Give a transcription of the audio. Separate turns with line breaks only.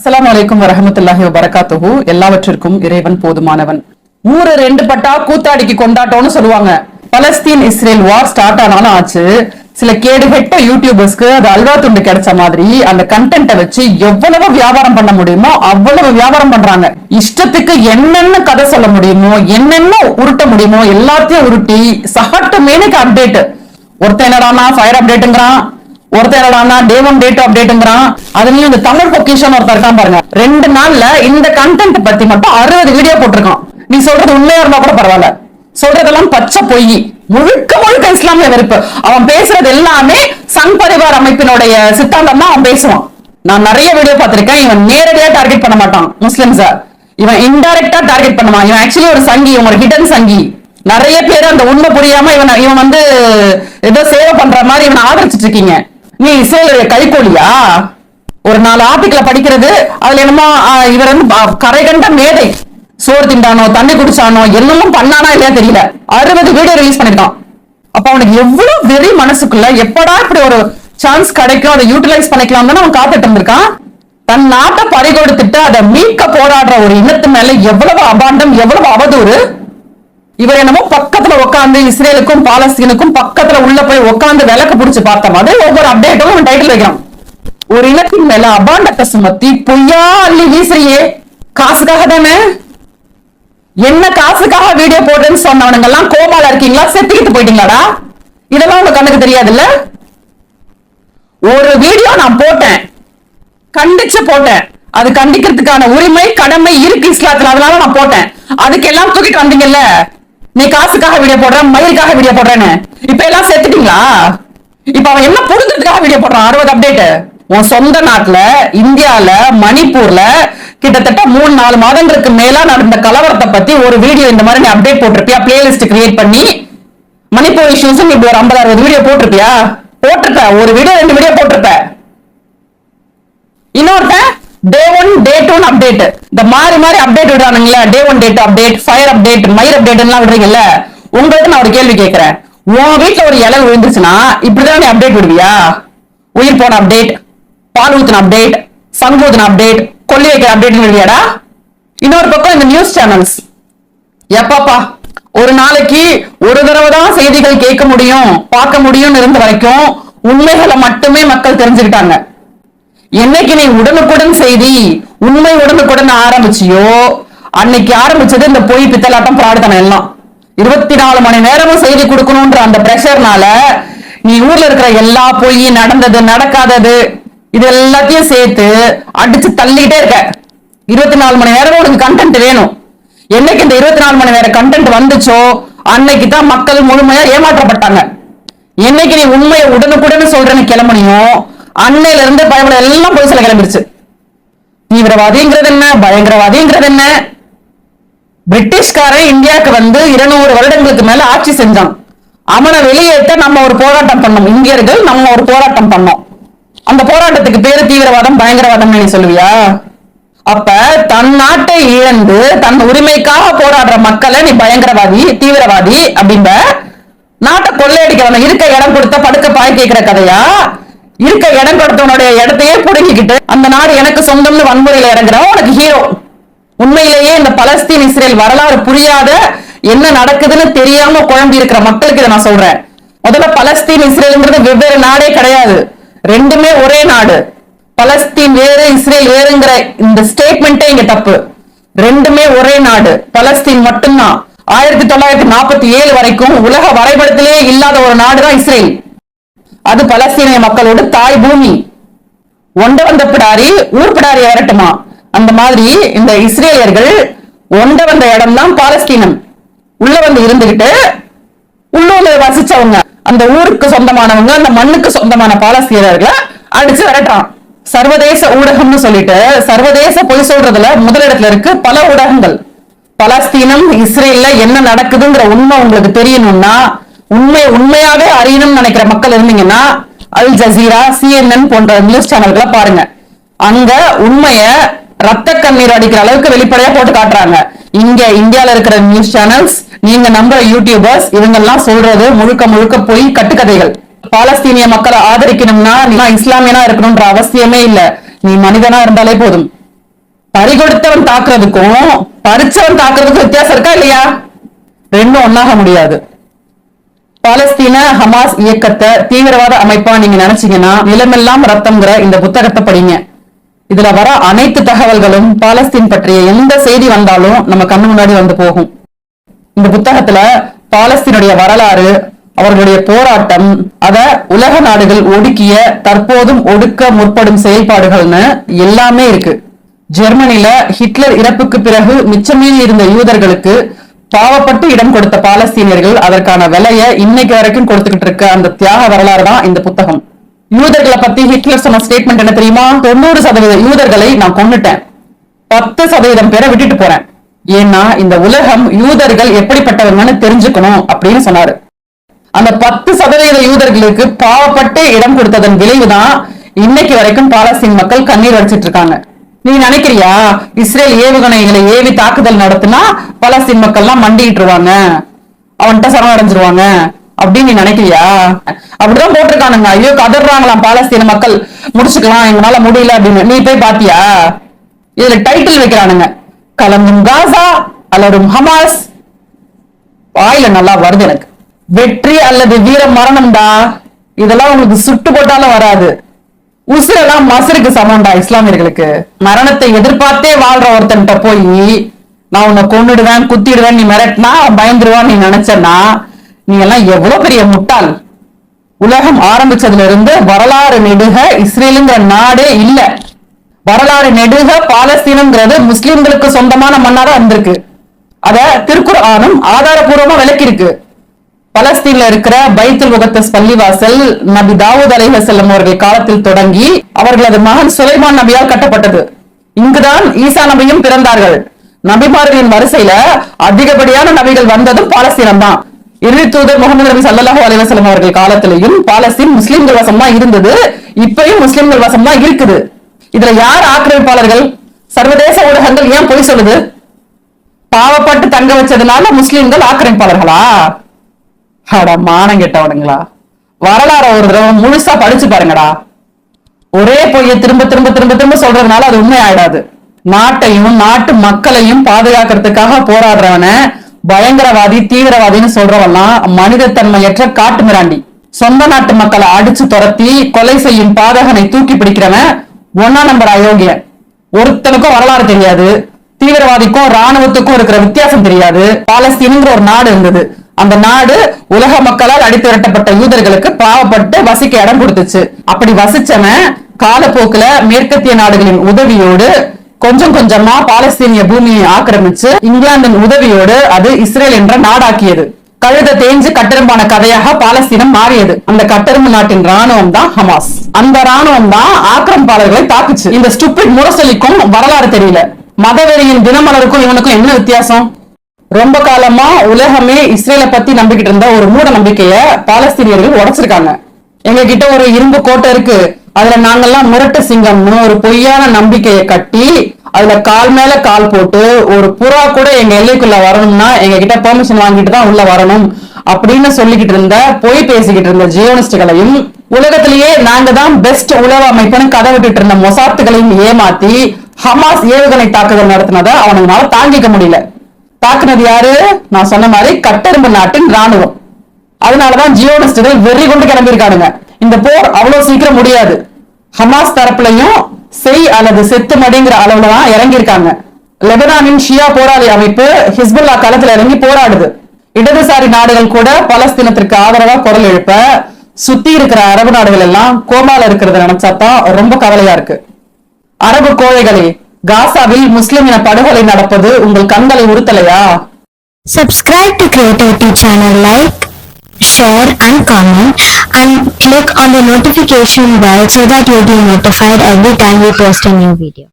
அஸ்லாம் வலைக்கும் வரமத்துல்லாஹி வரகாத்துஹு எல்லாவற்றிற்கும் இறைவன் போதுமானவன். ஊரு ரெண்டு பட்டா கூத்தாடிக்கு கொண்டாட்டம்னு சொல்லுவாங்க. பலஸ்தீன் இஸ்ரேல் வார் ஸ்டார்ட் ஆனாலும் ஆச்சு. சில கேடுகெட்ட யூடியூபர்ஸ்க்கு அது அல்வா துண்டு கிடைச்ச மாதிரி அந்த கண்டென்ட்டை வச்சு எவ்வளவு வியாபாரம் பண்ண முடியுமோ அவ்வளவு வியாபாரம் பண்றாங்க. இஷ்டத்துக்கு என்னென்ன கதை சொல்ல முடியுமோ என்னென்ன உருட்ட முடியுமோ எல்லாத்தையும் உருட்டி சகட்டு மேனுக்கு அப்டேட் ஒருத்தன் என்னடானா ஃபயர் அப்டேட்டுங்கிறான் ஒருத்தர் என்னடானா டே ஒன் டேட் அப்டேட்டுங்கிறான் அதுலயும் இந்த தமிழ் பொக்கிஷன் ஒருத்தர் இருக்கான் பாருங்க. ரெண்டு நாள்ல இந்த கண்டென்ட் பத்தி மட்டும் அறுபது வீடியோ போட்டிருக்கான். நீ சொல்றது உண்மையா இருந்தா கூட பரவாயில்ல. சொல்றதெல்லாம் பச்சை பொய். முழுக்க முழுக்க இஸ்லாமிய வெறுப்பு. அவன் பேசுறது எல்லாமே சங் பரிவார் அமைப்பினுடைய சித்தாந்தம் தான் அவன் பேசுவான். நான் நிறைய வீடியோ பார்த்திருக்கேன். இவன் நேரடியா டார்கெட் பண்ண மாட்டான். முஸ்லிம்ஸ இவன் இன்டைரக்டா டார்கெட் பண்ணுவான். இவன் ஆக்சுவலி ஒரு சங்கி இவன் ஒரு ஹிடன் சங்கி. நிறைய பேர் அந்த உண்மை புரியாம இவன் இவன் வந்து ஏதோ சேவை பண்ற மாதிரி இவனை ஆதரிச்சிட்டு இருக்கீங்க. நீ இஸ்ரேலுடைய கைகோலியா? ஒரு நாலு ஆர்டிக்கல படிக்கிறது அதுல என்னமோ இவர் வந்து கரை கண்ட மேதை. சோறு திண்டானோ தண்ணி குடிச்சானோ என்னமும் பண்ணானா இல்லையா தெரியல. அறுபது வீடியோ ரிலீஸ் பண்ணிருக்கான். அப்ப அவனுக்கு எவ்வளவு வெறி மனசுக்குள்ள எப்படா இப்படி ஒரு சான்ஸ் கிடைக்கும் அதை யூட்டிலைஸ் பண்ணிக்கலாம் தானே அவன் காத்துட்டு இருந்திருக்கான்? தன் நாட்டை பறிகொடுத்துட்டு அதை மீட்க போராடுற ஒரு இனத்து மேல எவ்வளவு அபாண்டம் எவ்வளவு அவதூறு? இவர் என்னமோ பக்கத்துல உட்காந்து இஸ்ரேலுக்கும் பாலஸ்தீனுக்கும் பக்கத்துல உள்ள போய் உட்காந்து விளக்கு பிடிச்சு பார்த்த மாதிரி ஒவ்வொரு அப்டேட்டும் அவன் டைட்டில் வைக்கிறான். ஒரு இனத்தின் மேல அபாண்டத்தை சுமத்தி பொய்யா அள்ளி வீசுறியே. காசுக்காக தானே? என்ன காசுக்காக வீடியோ போடுறேன்னு சொன்னவனுங்க எல்லாம் கோபால இருக்கீங்களா? செத்துக்கிட்டு போயிட்டீங்களாடா? இதெல்லாம் உங்க கண்ணுக்கு தெரியாதுல்ல? ஒரு வீடியோ நான் போட்டேன். கண்டிச்சு போட்டேன். அது கண்டிக்கிறதுக்கான உரிமை கடமை இருக்கு இஸ்லாத்துல. அதனால நான் போட்டேன். அதுக்கெல்லாம் தூக்கிட்டு வந்தீங்கல்ல? நீ காசுக்காக வீடியோ போடுற மயிலுக்காக வீடியோ போடுறேன்னு. இப்ப எல்லாம் சேர்த்துட்டீங்களா? இப்ப அவன் என்ன புடுங்கிறதுக்காக வீடியோ போடுறான்? அறுபது அப்டேட் உன் சொந்த நாட்டுல இந்தியால மணிப்பூர்ல கிட்டத்தட்ட மூணு நாலு மாதங்களுக்கு மேல நடந்த கலவரத்தை பத்தி ஒரு வீடியோ இந்த மாதிரி நீ அப்டேட் போட்டிருப்பியா? பிளேலிஸ்ட் கிரியேட் பண்ணி மணிப்பூர் இஷ்யூஸ் இப்படி ஒரு ஐம்பது அறுபது வீடியோ போட்டிருப்பியா? போட்டிருக்க ஒரு வீடியோ ரெண்டு வீடியோ போட்டு டே ஒன் டே டூன் அப்டேட் இந்த மாறி மாறி update விடுறானுங்களா. Day one date update fire update மயிர் அப்டேட் எல்லாம் விடுறீங்கல்ல? உங்களுக்கு நான் ஒரு கேள்வி கேட்கிறேன். உன் வீட்டுல ஒரு இலை விழுந்துச்சுன்னா இப்படிதான் நீ அப்டேட் விடுவியா? உயிர் போன அப்டேட் பால் ஊத்தின அப்டேட் சங்கூத்தின அப்டேட் கொல்லி வைக்கிற அப்டேட் விடுவியாடா? இன்னொரு பக்கம் இந்த நியூஸ் சேனல்ஸ் எப்பப்பா ஒரு நாளைக்கு ஒரு தடவை தான் செய்திகள் கேட்க முடியும் பார்க்க முடியும்னு இருந்த வரைக்கும் உண்மைகளை மட்டுமே மக்கள் தெரிஞ்சுக்கிட்டாங்க. என்னைக்கு நீ உடனுக்குடன் செய்தி உண்மை உடனுக்குடன் ஆரம்பிச்சியோ அன்னைக்கு ஆரம்பிச்சது இந்த பொய் பித்தலாட்டம் பிராடுத்தனம் எல்லாம். இருபத்தி நாலு மணி நேரமும் செய்தி கொடுக்கணும்ன்ற அந்த பிரஷர்னால நீ ஊர்ல இருக்கிற எல்லா பொய் நடந்தது நடக்காதது இது எல்லாத்தையும் சேர்த்து அடிச்சு தள்ளிக்கிட்டே இருக்க. இருபத்தி நாலு மணி நேரம் உனக்கு கண்டென்ட் வேணும். என்னைக்கு இந்த இருபத்தி நாலு மணி நேரம் கண்டென்ட் வந்துச்சோ அன்னைக்கு தான் மக்கள் முழுமையா ஏமாற்றப்பட்டாங்க. என்னைக்கு நீ உண்மையை உடனுக்குடன் சொல்றேன்னு கிளம்பணியும் அன்னையில இருந்து பயப்பட எல்லாம் போய் சில கிளம்பிடுச்சு தீவிரவாதிங்கிறது என்ன பயங்கரவாதிங்கிறது என்ன பிரிட்டிஷ்காரன் இந்தியாவுக்கு வந்து இருநூறு வருடங்களுக்கு மேல ஆட்சி செஞ்சான். அவனை வெளியேற்ற நம்ம ஒரு போராட்டம் பண்ணோம். இந்தியர்கள் நம்ம ஒரு போராட்டம் பண்ணோம். அந்த போராட்டத்துக்கு பேரு தீவிரவாதம் பயங்கரவாதம் நீ சொல்லுவியா? அப்ப தன் நாட்டை இழந்து தன் உரிமைக்காக போராடுற மக்களை நீ பயங்கரவாதி தீவிரவாதி அப்படின்ற நாட்டை கொள்ளையடிக்கிறவன இருக்க இடம் கொடுத்த படுக்க பாய் கேட்கிற கதையா? இருக்க இடம் கொடுத்தவனுடைய இடத்தையே புடுங்கிக்கிட்டு அந்த நாடு எனக்கு சொந்தம்னு வன்முறையில இறங்குறவன் உனக்கு ஹீரோ உண்மையிலேயே இந்த பலஸ்தீன் இஸ்ரேல் வரலாறு புரியாத என்ன நடக்குதுன்னு தெரியாம குழம்பி இருக்கிற மக்களுக்கு இதை நான் சொல்றேன். முதல்ல பலஸ்தீன் இஸ்ரேலுங்கிறது வெவ்வேறு நாடே கிடையாது. ரெண்டுமே ஒரே நாடு. பலஸ்தீன் வேறு இஸ்ரேல் வேறுங்கிற இந்த ஸ்டேட்மெண்ட்டே இங்க தப்பு. ரெண்டுமே ஒரே நாடு. பலஸ்தீன் மட்டும்தான். ஆயிரத்தி தொள்ளாயிரத்தி நாற்பத்தி ஏழு வரைக்கும் உலக வரைபடத்திலேயே இல்லாத ஒரு நாடுதான் இஸ்ரேல். அது பலஸ்தீனிய மக்களோட தாய் பூமி. ஒண்ட வந்த பிடாரி ஊர் பிடாரி வரட்டுமா அந்த மாதிரி இந்த இஸ்ரேலியர்கள் ஒண்ட வந்த இடம் தான் பாலஸ்தீனம். உள்ள வந்து இருந்துகிட்டு உள்ளூர்ல வசிச்சவங்க அந்த ஊருக்கு சொந்தமானவங்க அந்த மண்ணுக்கு சொந்தமான பாலஸ்தீனர்களை அடிச்சு விரட்டான். சர்வதேச ஊடகம்னு சொல்லிட்டு சர்வதேச பொய் சொல்றதுல முதலிடத்துல இருக்கு பல ஊடகங்கள். பலஸ்தீனம் இஸ்ரேல்ல என்ன நடக்குதுங்கிற உண்மை உங்களுக்கு தெரியணும்னா உண்மை உண்மையாவே அறியணும்னு நினைக்கிற மக்கள் இருந்தீங்கன்னா அல் ஜசீரா சிஎன்என் போன்ற நியூஸ் சேனல்களை பாருங்க. அங்க உண்மைய ரத்த கண்ணீர் அடிக்கிற அளவுக்கு வெளிப்படையா போட்டு காட்டுறாங்க. இங்க இந்தியால இருக்கிற நியூஸ் சேனல்ஸ் நீங்க நம்புற யூடியூபர்ஸ் இவங்கெல்லாம் சொல்றது முழுக்க முழுக்க போய் கட்டுக்கதைகள். பாலஸ்தீனிய மக்களை ஆதரிக்கணும்னா நீ இஸ்லாமியனா இருக்கணும்ன்ற அவசியமே இல்ல. நீ மனிதனா இருந்தாலே போதும். பறிகொடுத்தவன் தாக்குறதுக்கும் பறிச்சவன் தாக்குறதுக்கும் வித்தியாசம் இருக்கா இல்லையா? ரெண்டும் ஒன்னாக முடியாது. பாலஸ்தீன ஹமாஸ் இயக்கத்தை தீவிரவாத அமைப்பா நீங்க நினைச்சீங்கன்னா நிலமெல்லாம் ரத்தம்ங்கிற இந்த புத்தகத்தை படிங்க. இதுல வர அனைத்து தகவல்களும் பாலஸ்தீன் பற்றிய எந்த செய்தி வந்தாலும் நம்ம கண்ணு முன்னாடி வந்து போகும். இந்த புத்தகத்துல பாலஸ்தீனுடைய வரலாறு அவர்களுடைய போராட்டம் அத உலக நாடுகள் ஒடுக்கிய தற்போதும் ஒடுக்க முற்படும் செயல்பாடுகள்னு எல்லாமே இருக்கு. ஜெர்மனில ஹிட்லர் இறப்புக்கு பிறகு மிச்சமே இருந்த யூதர்களுக்கு பாவப்பட்டு இடம் கொடுத்த பாலஸ்தீனியர்கள் அதற்கான விலையை இன்னைக்கு வரைக்கும் கொடுத்துக்கிட்டு இருக்க அந்த தியாக வரலாறு தான் இந்த புத்தகம். யூதர்களை பத்தி ஹிட்லர் சொன்ன ஸ்டேட்மெண்ட் என்ன தெரியுமா? தொண்ணூறு சதவீத யூதர்களை நான் கொன்னுட்டேன். பத்து சதவீதம் பேரை விட்டுட்டு போறேன். ஏன்னா இந்த உலகம் யூதர்கள் எப்படிப்பட்டவங்கன்னு தெரிஞ்சுக்கணும் அப்படின்னு சொன்னாரு. அந்த பத்து சதவீத யூதர்களுக்கு பாவப்பட்டு இடம் கொடுத்ததன் விளைவுதான் இன்னைக்கு வரைக்கும் பாலஸ்தீன் மக்கள் கண்ணீர் வடிச்சிட்டு இருக்காங்க. நீ நினைக்கிறியா? இஸ்ரேல் ஏவுகணைகளை ஏவி தாக்குதல் நடத்தினா பலஸ்தீன் மக்கள்லாம் மண்டிட்டுருவாங்க அவன்கிட்ட சரணடைஞ்சிருவாங்க அப்படின்னு நீ நினைக்கிறியா? அப்படிதான் போட்டிருக்கானுங்க. ஐயோ கதறாங்களாம் பாலஸ்தீன மக்கள். முடிச்சுக்கலாம் எங்களால முடியல அப்படின்னு. நீ போய் பாத்தியா? இதுல டைட்டில் வைக்கிறானுங்க. கலங்கும் காசா அலரும் ஹமாஸ். வாயில நல்லா வருது எனக்கு. வெற்றி அல்லது வீர மரணம்டா. இதெல்லாம் உங்களுக்கு சுட்டு போட்டாலும் வராது. உசுரெல்லாம் மசருக்கு சமம்டா இஸ்லாமியர்களுக்கு. மரணத்தை எதிர்பார்த்தே வாழ்ற ஒருத்தன்ட்ட போய் நான் உன்னை கொன்னுடுவேன் குத்திடுவேன் நீ மிரட்டினா பயந்துருவான்னு பயந்துருவான் நீ நினைச்சனா நீ எல்லாம் எவ்வளவு பெரிய முட்டாள். உலகம் ஆரம்பிச்சதுல இருந்து வரலாறு நெடுக இஸ்ரேலுங்கிற நாடே இல்ல. வரலாறு நெடுக பாலஸ்தீனங்கிறது முஸ்லிம்களுக்கு சொந்தமான மண்ணாதான் இருந்திருக்கு. அத திருக்குர்ஆனும் ஆதாரபூர்வமா விளக்கிருக்கு பலஸ்தீன்ல இருக்கிற பைத்துல் முகத்தஸ் பள்ளிவாசல் நபி தாவூத் அலைஹசல்லம் அவர்கள் காலத்தில் தொடங்கி அவர்களது மகன் சுலைமான் நபியால் கட்டப்பட்டது. இங்குதான் ஈசா நபியும் பிறந்தார்கள். நபிமார்களின் வரிசையில அதிகப்படியான நபிகள் வந்ததும் பாலஸ்தீனம் தான் இறுதி தூதர் முகமது நபி சல்லாஹூ அலைவசலம் அவர்கள் காலத்திலையும் பாலஸ்தீன் முஸ்லிம்கள் வசம் தான் இருந்தது. இப்பயும் முஸ்லிம்கள் வசம் தான் இருக்குது. இதுல யார் ஆக்கிரமிப்பாளர்கள்? சர்வதேச ஊடகங்கள் ஏன் பொய் சொல்லுது? பாவப்பட்டு தங்க வச்சதுனால முஸ்லிம்கள் ஆக்கிரமிப்பாளர்களா? அட மானம் கெட்டவனுங்களா? வரலாற ஒரு தடவை முழுசா படிச்சு பாருங்கடா. ஒரே பொய்ய திரும்ப திரும்ப திரும்ப திரும்ப சொல்றதுனால அது உண்மை ஆயிடாது. நாட்டையும் நாட்டு மக்களையும் பாதுகாக்கிறதுக்காக போராடுறவன பயங்கரவாதி தீவிரவாதின்னு சொல்றவன்லாம் மனிதத்தன்மையற்ற காட்டு மிராண்டி. சொந்த நாட்டு மக்களை அடிச்சு துரத்தி கொலை செய்யும் பாதகனை தூக்கி பிடிக்கிறவன் ஒன்னா நம்பர் அயோக்கியன். ஒருத்தனுக்கும் வரலாறு தெரியாது. தீவிரவாதிக்கும் ராணுவத்துக்கும் இருக்கிற வித்தியாசம் தெரியாது. பாலஸ்தீனுங்கிற ஒரு நாடு இருந்தது. அந்த நாடு உலக மக்களால் அடித்து விரட்டப்பட்ட யூதர்களுக்கு பாவப்பட்டு வசிக்க இடம் கொடுத்துச்சு. அப்படி வசிச்சவன் காலப்போக்குல மேற்கத்திய நாடுகளின் உதவியோடு கொஞ்சம் கொஞ்சமா பாலஸ்தீனிய பூமியை ஆக்கிரமிச்சு இங்கிலாந்தின் உதவியோடு அது இஸ்ரேல் என்ற நாடாக்கியது. கழுத தேஞ்சு கட்டெரும்பான கதையாக பாலஸ்தீனம் மாறியது. அந்த கட்டெரும்பு நாட்டின் ராணுவம் தான் ஹமாஸ். அந்த ராணுவம் தான் ஆக்கிரமிப்பாளர்களை தாக்குச்சு. இந்த ஸ்டூபிட் முரசொலிக்கும் வரலாறு தெரியல. மதவெறியின் தினமலருக்கும் இவனுக்கும் என்ன வித்தியாசம்? ரொம்ப காலமா உலகமே இஸ்ரேலை பத்தி நம்பிக்கிட்டு இருந்த ஒரு மூட நம்பிக்கைய பாலஸ்தீனியர்கள் உடைச்சிருக்காங்க. எங்க கிட்ட ஒரு இரும்பு கோட்டை இருக்கு. அதுல நாங்கெல்லாம் முரட்டு சிங்கம்னு ஒரு பொய்யான நம்பிக்கையை கட்டி அதுல கால் மேல கால் போட்டு ஒரு புறா கூட எங்க எல்லைக்குள்ள வரணும்னா எங்க கிட்ட பெர்மிஷன் வாங்கிட்டு தான் உள்ள வரணும் அப்படின்னு சொல்லிக்கிட்டு இருந்த பொய் பேசிக்கிட்டு இருந்த ஜியோனிஸ்டுகளையும் உலகத்திலேயே நாங்க தான் பெஸ்ட் உளவு அமைப்புன்னு கதை விட்டுட்டு இருந்த மொசாத்துகளையும் ஏமாத்தி ஹமாஸ் ஏவுகணை தாக்குதல் நடத்தினதை அவனுங்களால தாங்கிக்க முடியல. தாக்குனது யாரு? நான் சொன்ன மாதிரி கட்டெரும்பு நாட்டின் ராணுவம் அதனாலதான் ஜியோனிஸ்டுகள் வெறி கொண்டு கிளம்பியிருக்கானுங்க. இந்த போர் அவ்வளவு சீக்கிரம் முடியாது. ஹமாஸ் தரப்புலையும் செய் அல்லது செத்து மடிங்கிற அளவுல தான் இறங்கியிருக்காங்க. லெபனானின் ஷியா போராளி அமைப்பு ஹிஸ்புல்லா களத்துல இறங்கி போராடுது. இடதுசாரி நாடுகள் கூட பலஸ்தீனத்திற்கு ஆதரவா குரல் எழுப்ப சுத்தி இருக்கிற அரபு நாடுகள் எல்லாம் கோமால இருக்கிறத நினைச்சாதான் ரொம்ப கவலையா இருக்கு. அரபு கோழைகளே காசாவில் முஸ்லிம் இன படுகொலை நடப்பது உங்கள் கண்களை உறுத்தலையா
Subscribe to Creativity channel, like, share and comment and click on the notification bell so that you'll be notified every time we post a new video.